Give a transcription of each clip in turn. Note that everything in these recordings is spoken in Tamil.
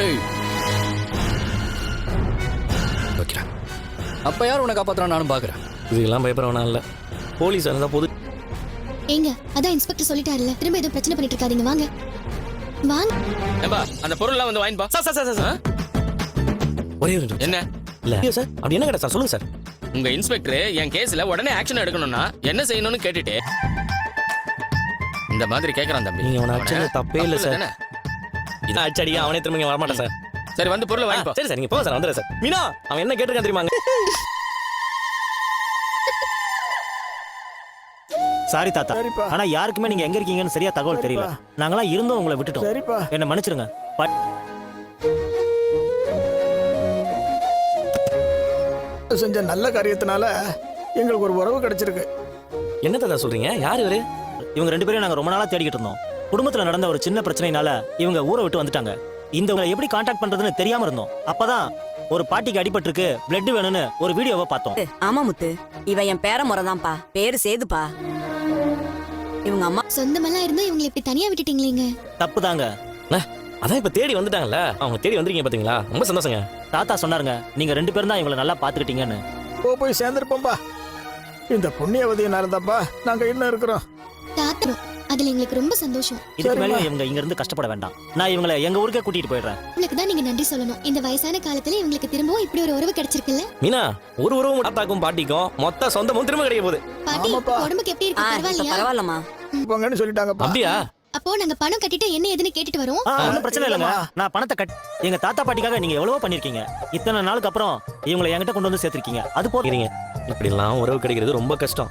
ஏய் வைக்கிறேன். அப்ப யார் உன்னை காப்பாத்துறா நானும் பாக்குறேன். இதுக்கெல்லாம் பயப்படவனா இல்லை. போலீஸ் இருந்தால் பொது ஏங்க அதான் இன்ஸ்பெக்டர் சொல்லிட்டாருல்ல. திரும்ப எதுவும் பிரச்சனை பண்ணிட்டு இருக்காதீங்க வாங்க. வாங்க. ஏம்பா அந்த பொருள்லாம் வந்து வாங்கிப்பா சார் சார் சார் சார். ஒரே ஒரு நிமிஷம். என்ன? இல்ல. சார் அப்படி என்ன கேட்டா சார்? சொல்லுங்க சார். உங்க இன்ஸ்பெக்டர் என் கேஸ்ல உடனே ஆக்ஷன் எடுக்கணும்னா என்ன செய்யணும்னு கேட்டுட்டு இந்த மாதிரி கேக்குறான் தம்பி. நீங்க அவனை அடிச்சது தப்பே இல்ல சார். தானே? இதான் அடிச்சு அடிக்க அவனே திரும்ப இங்க வரமாட்டேன் சார். சரி வந்து பொருள் ஆ, வாங்கிப்பா சரி சார் நீங்க போங்க சார் வந்துடுறேன் சார். மீனா அவன் என்ன கேட்டிருக்கான் தெரியுமாங்க சாரி தாத்தா. ஆனா யாருக்குமே நீங்க எங்க இருக்கீங்கன்னு சரியா தகவல் தெரியல. நாங்களாம் இருந்தோம் உங்களை விட்டுட்டோம். சரிப்பா. என்ன மன்னிச்சிருங்க. பட் செஞ்ச நல்ல காரியத்தினால எங்களுக்கு ஒரு உறவு கிடைச்சிருக்கு. என்ன தாத்தா சொல்றீங்க? யார் இவரு? இவங்க ரெண்டு பேரும் நாங்க ரொம்ப நாளா தேடிக்கிட்டு இருந்தோம். குடும்பத்துல நடந்த ஒரு சின்ன பிரச்சனைனால இவங்க ஊரை விட்டு வந்துட்டாங்க. இந்த உங்களை எப்படி காண்டாக்ட் பண்றதுன்னு தெரியாம இருந்தோம். அப்பதான் ஒரு பாட்டிக்கு அடிபட்டிருக்கு பிளட் வேணும்னு ஒரு வீடியோவை பார்த்தோம். ஆமா முத்து. இவ என் பேர முறைதான்ப்பா. பேரு சேதுப்பா. இவங்க அம்மா சொந்தமெல்லாம் இருந்து இவங்களை இப்படி தனியா விட்டுட்டீங்களேங்க. தப்பு தாங்க அதான் இப்ப தேடி வந்துட்டாங்கல்ல. அவங்க தேடி வந்திருக்கீங்க பாத்தீங்களா? ரொம்ப சந்தோஷங்க. தாத்தா சொன்னாருங்க நீங்க ரெண்டு பேரும் தான் இவங்களை நல்லா பாத்துக்கிட்டீங்கன்னு போ போய் சேர்ந்திருப்போம்பா. இந்த புண்ணியவதியினால தான்ப்பா நாங்க இன்னும் இருக்கிறோம். தாத்தா அதுல எங்களுக்கு ரொம்ப சந்தோஷம். இதுக்கு. மேலே இவங்க இங்க இருந்து கஷ்டப்பட வேண்டாம். நான் இவங்களை எங்க ஊருக்கே கூட்டிட்டு போயிடுறேன். உங்களுக்கு தான் நீங்க நன்றி சொல்லணும். இந்த வயசான காலத்துல இவங்களுக்கு திரும்பவும் இப்படி ஒரு உறவு கிடைச்சிருக்குல்ல? மீனா ஒரு உறவும் தாத்தாக்கும் பாட்டிக்கும் மொத்த சொந்தமும் திரும்ப கிடைக்க போகுது. பாட்டி ஆமாப்பா. உடம்புக்கு எப்படி இருக்கு? பரவாயில்லையா? பரவாயில்லம்மா. போங்கன்னு சொல்லிட்டாங்கப்பா. அப்படியா? அப்போ நாங்க பணம் கட்டிட்டு என்ன ஏதுன்னு கேட்டுட்டு வரோம். ஆ, ஒண்ணும் பிரச்சனை இல்லைங்க நான் பணத்தை கட் எங்க தாத்தா பாட்டிக்காக நீங்க எவ்வளவோ பண்ணிருக்கீங்க. இத்தனை நாளுக்கு அப்புறம் இவங்களை என்கிட்ட கொண்டு வந்து சேர்த்திருக்கீங்க. அது இருங்க இப்படிலாம் உறவு கிடைக்கிறது ரொம்ப கஷ்டம்.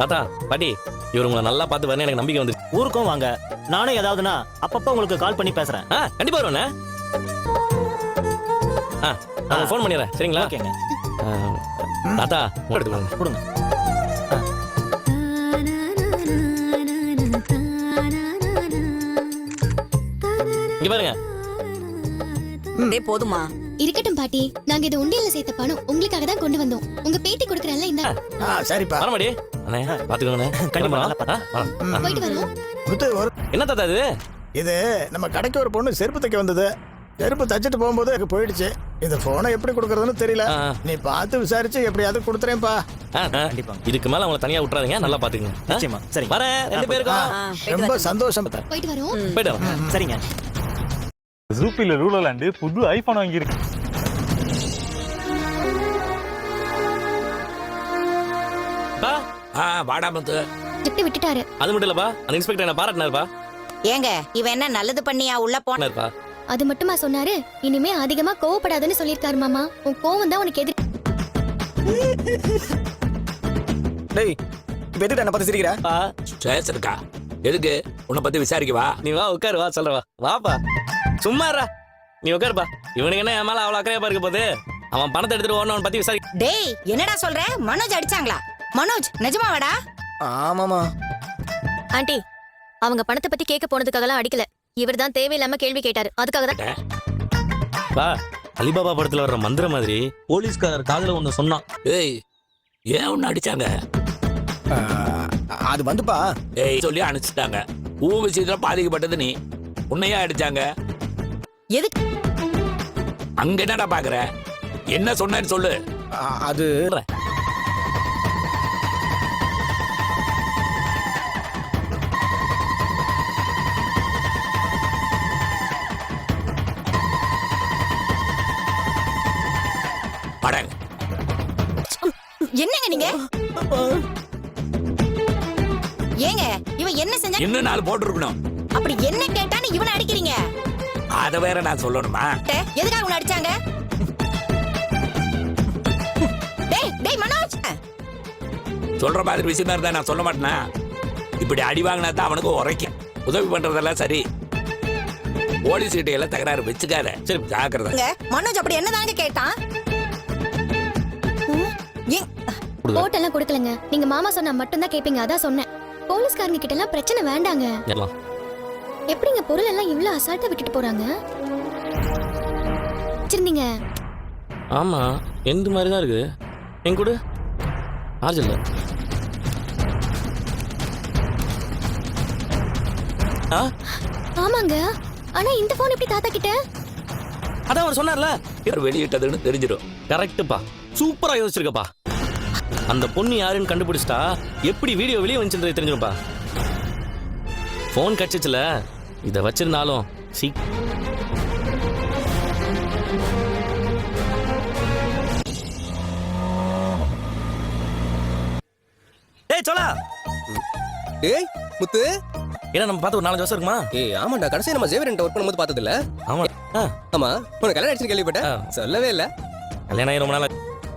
தாத்தா பாட்டி இவர் உங்களை நல்லா பார்த்து வரணும் எனக்கு நம்பிக்கை வந்து ஊருக்கும் வாங்க. நானும் ஏதாவதுன்னா அப்பப்ப உங்களுக்கு கால் பண்ணி பேசுறேன். ஆ கண்டிப்பா வருவேண்ணே ஆ நான் ஃபோன் பண்ணிடுறேன். சரிங்களா? ஓகேங்க. தாத்தா உங்க எடுத்து வாங்க கொடுங்க இங்க பாருங்க. போதுமா? இருக்கட்டும் பாட்டி. நாங்க இது உண்டியல்ல சேர்த்த பணம் உங்களுக்காக தான் கொண்டு வந்தோம். உங்க பேட்டி கொடுக்கறல்ல இந்த. ஆ சரிப்பா. வரமாடி அண்ணே பாத்துக்கோங்கண்ணே கண்டிப்பா, வரோம். போயிட்டு வரோம். ஒரு என்ன தாத்தா இது? இது நம்ம கடைக்கு ஒரு பொண்ணு செருப்பு தைக்க வந்தது. செருப்பு தைச்சிட்டு போகும்போது எனக்கு போயிடுச்சு. இந்த போனை எப்படி கொடுக்கறதுன்னு தெரியல. நீ பார்த்து விசாரிச்சு எப்படியாவது ஆ. கண்டிப்பா. இதுக்கு மேல அவங்கள தனியா விட்டுறாதீங்க. நல்லா பாத்துக்கங்க? நிச்சயமா. சரி. வரேன். ரெண்டு பேருக்கும். ரொம்ப. சந்தோஷம். போயிட்டு வரோம். போயிட்டு வரேன் சரிங்க. ஜூப்பில ரூலலாண்டு புது ஐபோன் வாங்கியிருக்கு. ஆ வாடாமத்து திட்டு விட்டுட்டாரு. அது மட்டும் இல்லப்பா அந்த இன்ஸ்பெக்டர் என்ன பாராட்டினாருப்பா. ஏங்க இவன் என்ன நல்லது பண்ணியா உள்ள போன பாராட்டினாருப்பா. அது மட்டுமா சொன்னாரு? இனிமே அதிகமா கோவப்படாதுன்னு சொல்லிருக்காரு மாமா. உன் கோவம் தான் உனக்கு எதிரி டேய் இப்ப எதுக்கு என்ன பார்த்து சிரிக்கிற? பா ஸ்ட்ரெஸ் இருக்கா எதுக்கு? உன்னை பத்தி விசாரிக்கவா நீ வா உட்காரு வா சொல்ற வா. வாப்பா. சும்மா இருடா. நீ உட்காருப்பா. இவனுக்கு என்ன என் மேல அவ்வளவு அக்கறையா இருக்க போகுது? அவன் பணத்தை எடுத்துட்டு ஓடணும் பத்தி விசாரி டேய் என்னடா சொல்ற? மனோஜ் அடிச்சாங்களா? மனோஜ் நிஜமாவாடா ஆமாமா ஆண்டி அவங்க பணத்தை பத்தி கேட்க போனதுக்காகலாம் அடிக்கல. இவர் தான் தேவையில்லாம கேள்வி கேட்டாரு. அதுக்காக தான் பா அலிபாபா படத்துல வர்ற மந்திர மாதிரி போலீஸ்காரர் காதுல ஒண்ணு சொன்னான். ஏய் ஏன் உன்னை அடிச்சாங்க? அது வந்துப்பா. ஏய் சொல்லி அனுப்பிச்சிட்டாங்க. உன் விஷயத்துல பாதிக்கப்பட்டது நீ. உன்னையா அடிச்சாங்க? எதுக்கு அங்க என்னடா பாக்குற? என்ன சொன்னேன்னு சொல்லு. அது படங்க என்னங்க நீங்க? ஏங்க இவன் என்ன செஞ்சா இன்னும் நாலு போட்டிருக்கணும். அப்படி என்ன கேட்டான்னு இவனை அடிக்கிறீங்க? அதை வேற நான் சொல்லணுமா? எதுக்காக உன்னை அடிச்சாங்க? டேய் டேய் மனோஜ்! சொல்ற மாதிரி விஷயமா இருந்தா நான் சொல்ல மாட்டேனா? இப்படி அடி வாங்கினா தான் அவனுக்கு உரைக்கும். உதவி பண்றதெல்லாம் சரி. போலீஸ் கிட்ட எல்லாம் தகராறு வச்சுக்காத. சரி ஜாக்கிரதை. மனோஜ் அப்படி என்னதாங்க கேட்டான்? போட்டெல்லாம் கொடுக்கலங்க. நீங்க மாமா சொன்னா மட்டும்தான் கேப்பீங்க. அதான் சொன்னேன். போலீஸ்காரங்க கிட்ட எல்லாம் பிரச்சனை வேண்டாங்க. எல்லாம் எப்படிங்க பொருள் எல்லாம் இவ்ளோ அசால்ட்டா விட்டுட்டு போறாங்க? வச்சிருந்தீங்க ஆமா எந்த மாதிரி தான் இருக்கு? என் கூட? ஆர்ஜ் இல்ல. ஆ? ஆமாங்க. ஆனா இந்த போன் எப்படி தாத்தா கிட்ட? அதான் அவர் சொன்னார்ல. யார் வெளியிட்டதுன்னு தெரிஞ்சிடும் கரெக்ட்டுப்பா சூப்பரா யோசிச்சிருக்கப்பா. அந்த பொண்ணு யாருன்னு கண்டுபிடிச்சிட்டா எப்படி வீடியோ வெளியே வந்துச்சுன்றது தெரிஞ்சிருப்பா ஃபோன் கட்சிச்சுல இதை வச்சிருந்தாலும் சீ ஏய் சோலா ஏய் முத்து! ஏன்னா நம்ம பார்த்து ஒரு நாலஞ்சு வருஷம் இருக்குமா? ஏய் ஆமாண்டா கடைசி நம்ம ஜேவரன் ஒர்க் பண்ணும்போது பார்த்தது இல்ல ஆமா ஆமா உனக்கு கல்யாணம் ஆயிடுச்சுன்னு கேள்விப்பட்டேன். சொல்லவே இல்ல. கல்யாணம் ஆகி ரொம்ப நாள்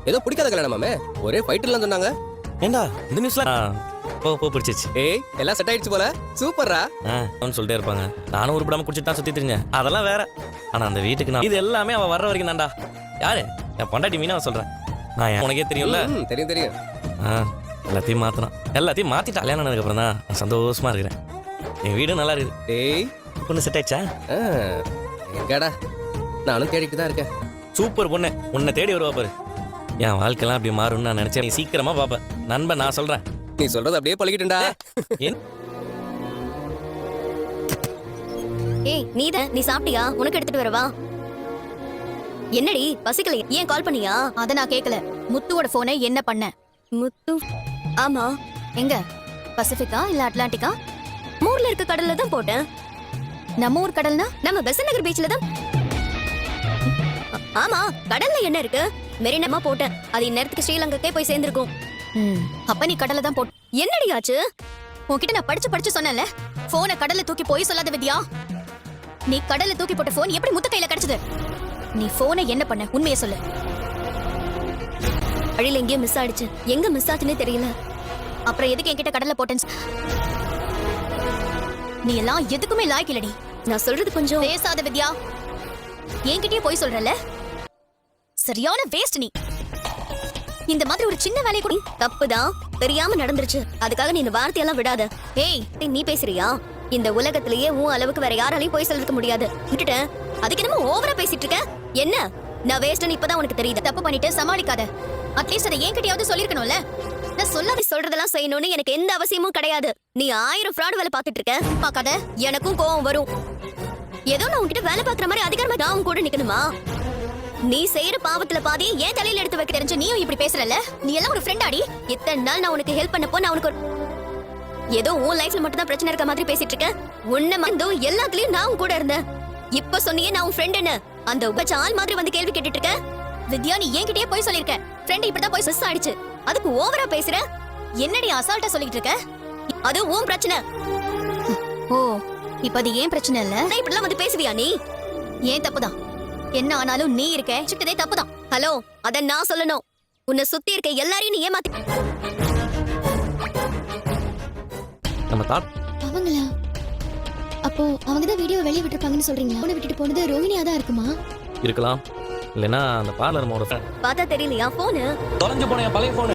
ஏதோ பிடிக்காத கல்யாணம் மாமே ஒரே ஃபைட்டுலாம் சொன்னாங்க. ஏண்டா இந்த நியூஸ்ல போ போ பிடிச்சிச்சு ஏய் எல்லாம் செட் ஆயிடுச்சு போல. சூப்பர்ரா. ஆ அவன்னு சொல்லிட்டே இருப்பாங்க. நானும் உருப்படாம குடிச்சிட்டு தான் சுத்தி தெரிஞ்சேன் அதெல்லாம் வேற. ஆனா அந்த வீட்டுக்கு நான் இது எல்லாமே அவ வர்ற வரைக்கும் தான்டா. யாரு? என் பொண்டாட்டி மீனா சொல்றேன். நான் உனக்கே தெரியும்ல? தெரியும் தெரியும். ஆ எல்லாத்தையும் மாத்தினான். எல்லாத்தையும் மாத்திட்டு கல்யாணம் ஆனதுக்கு அப்புறம் தான் நான் சந்தோஷமா இருக்கிறேன். என் வீடு நல்லா இருக்குது. ஏய். பொண்ணு செட் ஆயிடுச்சா? ஆ, எங்கடா? நானும் தேடிட்டு தான் இருக்கேன். சூப்பர் பொண்ணு. உன்னை தேடி வருவா பாரு. என் வாழ்க்கைலாம் அப்படி மாறும்னு நான் நினைச்சேன். நீ சீக்கிரமா பாப்ப. நண்பன் நான் சொல்றேன். நீ சொல்றது அப்படியே பழகிட்டேன்டா. என் ஏய் நீதான் நீ சாப்பிட்டியா? உனக்கு எடுத்துட்டு வரவா என்னடி பசிக்கல ஏன் கால் பண்ணியா? அத நான் கேக்கல. முத்துவோட போனை என்ன பண்ண? முத்து? ஆமா. எங்க? பசிபிக்கா இல்ல அட்லாண்டிக்கா? மூர்ல இருக்க கடல்ல தான் போட்டேன். நம்ம ஊர் கடல்னா? நம்ம பெசன் நகர் பீச்ல தான் ஆமா. கடல்ல என்ன இருக்கு? மெரினமா போட்டேன். அது இந்நேரத்துக்கு ஸ்ரீலங்காக்கே போய் சேர்ந்திருக்கும். அப்ப நீ கடல்ல தான் போட் என்னடி ஆச்சு? உன்கிட்ட நான் படிச்சு படிச்சு சொன்னேன்ல போனை கடல்ல தூக்கி போய் சொல்லாத வித்யா? நீ கடல்ல தூக்கி போட்ட போன் எப்படி முத்து கையில கிடைச்சது? நீ போனை என்ன பண்ண? உண்மையை சொல்லு. வழியில எங்கேயோ மிஸ் ஆயிடுச்சு. எங்க மிஸ் ஆச்சுன்னே தெரியல. அப்புறம் எதுக்கு என்கிட்ட கடல்ல போட்டேன்னு சொ- நீ எல்லாம் எதுக்குமே லாய்க்கு இல்லடி. நான் சொல்றது கொஞ்சம் பேசாத வித்யா. என்கிட்டயே போய் சொல்றல சரியான வேஸ்ட் நீ. இந்த மாதிரி ஒரு சின்ன வேலையை கூட. தப்புதான் தெரியாம நடந்துருச்சு. அதுக்காக நீ இந்த வார்த்தையெல்லாம் விடாத. ஏய் நீ பேசுறியா? இந்த உலகத்திலேயே உன் அளவுக்கு வேற யாராலையும் போய் சொல்லிருக்க முடியாது. விட்டுட்டேன் அதுக்கு என்னமோ ஓவரா பேசிட்டு இருக்க? என்ன? நான் வேஸ்ட்னு இப்பதான் உனக்கு தெரியுது. தப்பு பண்ணிட்டு சமாளிக்காத. அட்லீஸ்ட் அதை என்கிட்டயாவது சொல்லிருக்கணும்ல? நான் சொல்லாத சொல்றதெல்லாம் செய்யணும்னு எனக்கு எந்த அவசியமும் கிடையாது. நீ ஆயிரம் ஃப்ராட் வேலை பார்த்துட்டு இருக்க. பார்க்காத எனக்கும் கோவம் வரும். ஏதோ நான் உன்கிட்ட வேலை பார்க்குற மாதிரி அதிகாரமா நான் உன் கூட நிக்கணுமா? நீ செய்யற பாவத்துல பாதி ஏன் தலையில எடுத்து வைக்க தெரிஞ்சு நீயும் இப்படி பேசுறல நீ எல்லாம் ஒரு ஃப்ரெண்ட் ஆடி. இத்தனை நாள் நான் உனக்கு ஹெல்ப் பண்ணப்போ நான் உனக்கு ஒரு- ஏதோ உன் லைஃப்ல மட்டும் தான் பிரச்சனை இருக்க மாதிரி பேசிட்டு இருக்க. உன்ன மந்தோ எல்லாத்துலயும் நான் உன் கூட இருந்தேன். இப்ப சொன்னியே நான் உன் ஃப்ரெண்டுன்னு அந்த உபச்ச ஆள் மாதிரி வந்து கேள்வி கேட்டுட்டு இருக்க. வித்யா நீ என்கிட்டயே போய் சொல்லிருக்க. ஃப்ரெண்ட் இப்படிதான் போய் மிஸ் ஆயிடுச்சு அதுக்கு ஓவரா பேசுற. என்னடி அசால்ட்டா சொல்லிட்டு இருக்க? அது உன் பிரச்சனை. ஓ இப்ப அது ஏன் பிரச்சனை இல்ல? இப்படிலாம் வந்து பேசுவியா நீ? ஏன் தப்புதான்? என்ன ஆனாலும் நீ இருக்க சுட்டதே தப்புதான். ஹலோ அத நான் சொல்லணும். உன்னை சுத்தி இருக்க எல்லாரையும் நீ ஏமாத்தி நம்ம தாத் அவங்களா? அப்போ அவங்க தான் வீடியோ வெளியே விட்டுருப்பாங்கன்னு சொல்றீங்களா? அவனை விட்டுட்டு போனது ரோஹிணியா தான் இருக்குமா? இருக்கலாம். இல்லைன்னா அந்த பார்லர் மோட. பார்த்தா தெரியலையா போனு தொலைஞ்சு போன பழைய போன்